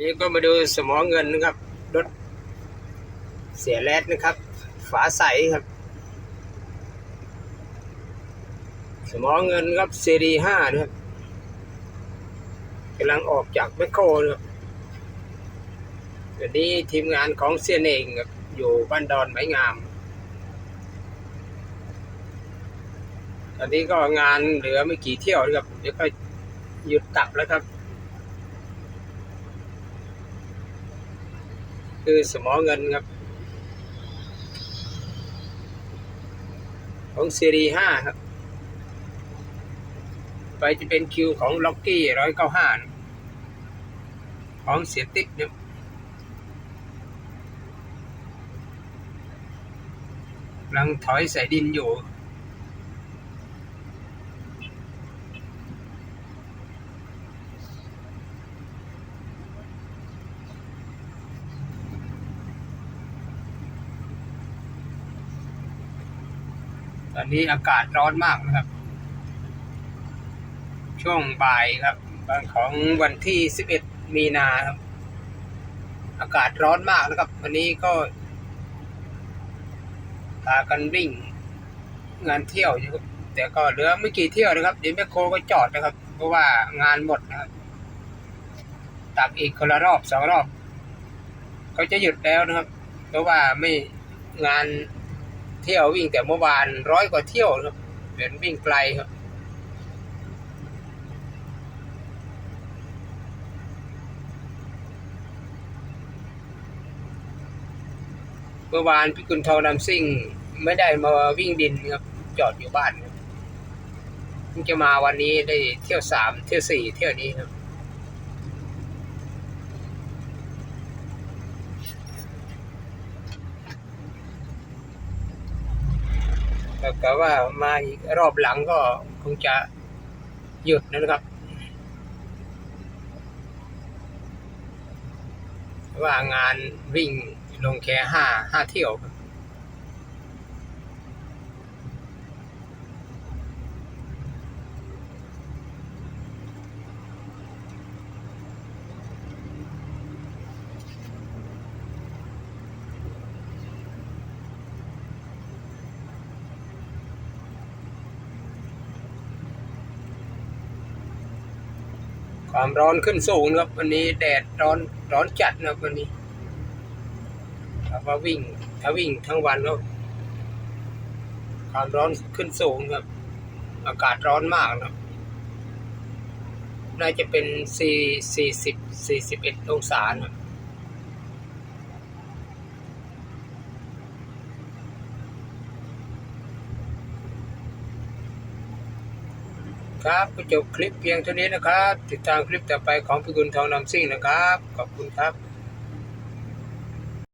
นี่ก็มาดูสมอเงินนะครับ รถเสียแรดนะครับ ฝาใสครับ สมอเงินครับซีรีห้านะครับกำลังออกจากแมคโครนะครับวันนี้ทีมงานของเซียนเองครับอยู่บ้านดอนไม้งาม ตอนนี้ก็งานเหลือไม่กี่เที่ยวนะครับ เดี๋ยวก็หยุดตับแล้วครับ คือสมอเงินครับ ของซีรีห้าครับ ไปจะเป็นคิวของล็อกกี้ร้อยเก้าห้าของเสียติ๊กเนี่ยกำลังถอยใส่ดินอยู่ ตอนนี้อากาศร้อนมากนะครับ ช่วงบ่ายครับของวันที่ 11 มีนาครับ อากาศร้อนมากนะครับ วันนี้ก็พากันวิ่งงานเที่ยวอยู่ครับแต่ก็เหลือไม่กี่เที่ยวนะครับเดี๋ยวแมคโครก็จอดนะครับ เพราะว่างานหมดนะครับตักอีกคนละรอบสองรอบเขาจะหยุดแล้วนะครับ เพราะว่าไม่งาน เที่ยววิ่งแต่เมื่อวานร้อยกว่าเที่ยวครับเป็นวิ่งไกลครับเมื่อวานพี่กุลทองนำซิ่งไม่ได้มาวิ่งดินครับจอดอยู่บ้านครับเพิ่งจะมาวันนี้ได้เที่ยวสามเที่ยวสี่เที่ยวนี้ครับ แต่ก็ว่ามาอีกรอบหลังก็คงจะหยุดนะครับ ว่างานวิ่งลงแค่ห้าห้าเที่ยวครับ ความร้อนขึ้นสูงนะครับวันนี้แดดร้อนร้อนจัดนะครับวันนี้ถ้าว่าวิ่งถ้าวิ่งทั้งวันก็ความร้อนขึ้นสูงครับ อากาศร้อนมากนะน่าจะเป็นสี่สี่สิบสี่สิบเอ็ดองศานะครับ ครับก็จบคลิปเพียงเท่านี้นะครับ ติดตามคลิปต่อไปของพี่กุลทองนำซิ่งนะครับ ขอบคุณครับ